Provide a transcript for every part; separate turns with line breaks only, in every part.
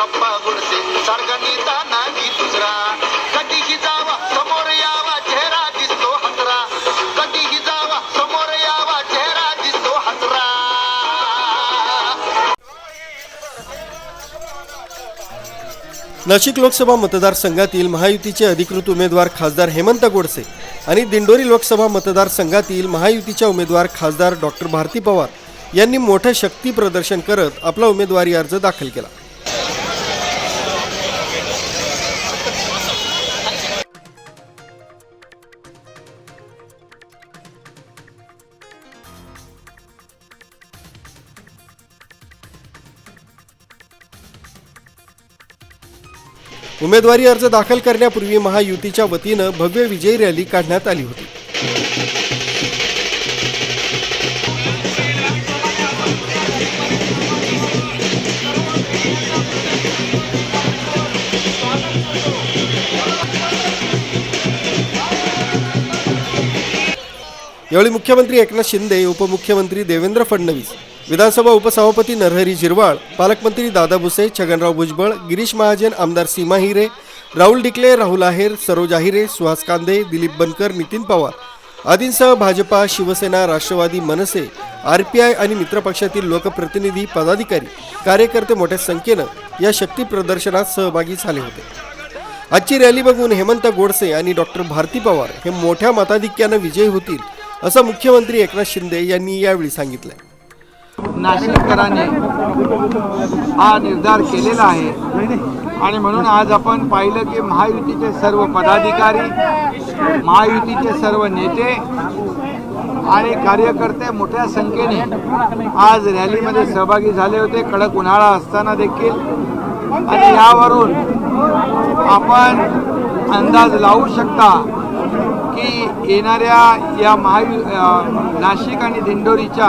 गुडसे दुसरा. कधीही जावा समोर यावा चेहरा दिसतो हसरा. कधीही जावा समोर यावा चेहरा दिसतो हसरा.
नाशिक लोकसभा मतदारसंघातील महायुतीचे अधिकृत उमेदवार खासदार हेमंत गोडसे आणि दिंडोरी लोकसभा मतदारसंघातील महायुतीच्या उमेदवार खासदार डॉक्टर भारती पवार यांनी मोठं शक्ती प्रदर्शन करत आपला उमेदवारी अर्ज दाखल केला. उमेदवारी अर्ज दाखल करण्यापूर्वी महायुतीच्या वतीनं भव्य विजयी रॅली काढण्यात आली होती. यावेळी मुख्यमंत्री एकनाथ शिंदे उपमुख्यमंत्री देवेंद्र फडणवीस विधानसभा उपसभापती नरहरी झिरवाळ पालकमंत्री दादा भुसे छगनराव भुजबळ गिरीश महाजन आमदार सीमा हिरे राहुल डिकले राहुल आहेर सरोज आहिरे सुहास कांदे दिलीप बनकर नितीन पवार. आदींसह Bhajpa Shivsena Rashtrawadi Manse R P I आणि मित्रपक्षातील लोकप्रतिनिधी पदाधिकारी कार्यकर्ते मोठ्या संख्येनं या शक्ती प्रदर्शनात सहभागी झाले होते. आजची रॅली बघून हेमंत गोडसे आणि डॉक्टर भारती पवार हे मोठ्या मताधिक्यानं विजयी होतील असं मुख्यमंत्री एकनाथ शिंदे यांनी यावेळी सांगितलं
नाशिककरांनी हा निर्धार केलेला आहे. आणि म्हणून आज आपण पाहिलं की महायुतीचे सर्व पदाधिकारी महायुतीचे सर्व नेते आणि कार्यकर्ते मोठ्या संख्येने आज रॅलीमध्ये सहभागी झाले होते. कडक उन्हाळा असताना देखील. आणि यावरून आपण अंदाज लावू शकता की येणाऱ्या या महायु नाशिक आणि दिंडोरीच्या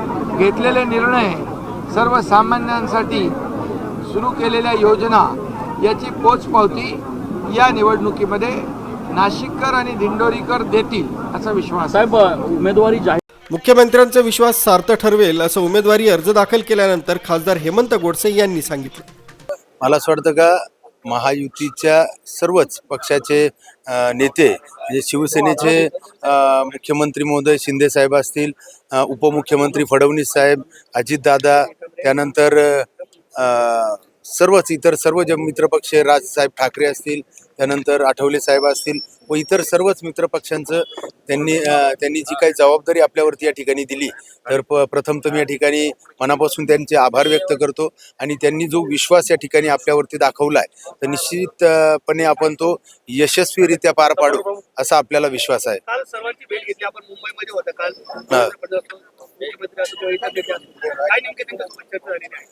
घेतलेले निर्णय सर्वसामान्यांसाठी सुरू केलेल्या योजना याची पोचपावती या निवडणुकीमध्ये नाशिककर आणि दिंडोरीकर देतील असा विश्वास आहे.
साहेब उमेदवारी जाहीर
मुख्यमंत्र्यांचा विश्वास सार्थ ठरवेल असं उमेदवारी अर्ज दाखल केल्यानंतर खासदार हेमंत गोडसे यांनी सांगितलं.
मला असं वाटतं का महायुतीच्या सर्वच पक्षाचे नेते म्हणजे शिवसेनेचे मुख्यमंत्री महोदय शिंदे साहेब असतील उपमुख्यमंत्री फडणवीस साहेब अजितदादा त्यानंतर सर्वच इतर सर्व जे मित्रपक्ष राजसाहेब ठाकरे असतील त्यानंतर आठवले साहेब असतील व इतर सर्वच मित्रपक्षांचं त्यांनी त्यांनी जी काही जबाबदारी आपल्यावरती या ठिकाणी दिली. तर प प्रथमतम या ठिकाणी मनापासून त्यांचे आभार व्यक्त करतो आणि त्यांनी जो विश्वास या ठिकाणी आपल्यावरती दाखवला आहे तर निश्चितपणे आपण तो यशस्वीरित्या पार पाडू असा आपल्याला विश्वास आहे.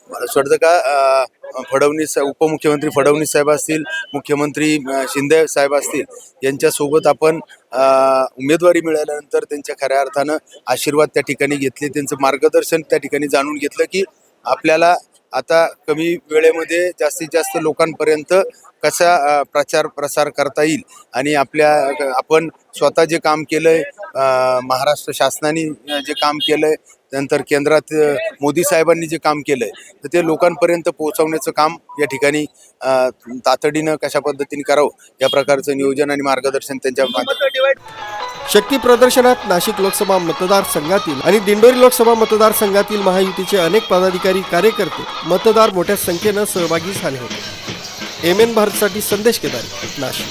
मला असं वाटतं का फडणवीस उपमुख्यमंत्री फडणवीस साहेब असतील मुख्यमंत्री शिंदे साहेब असतील यांच्यासोबत आपण उमेदवारी मिळाल्यानंतर त्यांच्या खऱ्या अर्थानं आशीर्वाद त्या ठिकाणी घेतले त्यांचं मार्गदर्शन त्या ठिकाणी जाणून घेतलं की आपल्याला आता कमी वेळेमध्ये जास्तीत जास्त लोकांपर्यंत कसा प्रचार प्रसार करता येईल आणि आपल्या आपण स्वतः जे काम केलंय आहे महाराष्ट्र शासनाने जे काम केलंय त्यानंतर केंद्रात मोदी साहेबांनी जे काम केलंय तर ते लोकांपर्यंत पोहोचवण्याचं काम या ठिकाणी तातडीनं कशा पद्धतीने करावं या प्रकारचं नियोजन आणि मार्गदर्शन त्यांच्या
शक्ती प्रदर्शनात नाशिक लोकसभा मतदारसंघातील आणि दिंडोरी लोकसभा मतदारसंघातील महायुतीचे अनेक पदाधिकारी कार्यकर्ते मतदार मोठ्या संख्येनं सहभागी झाले होते. एम एन भारतसाठी संदेश केदारी नाशिक.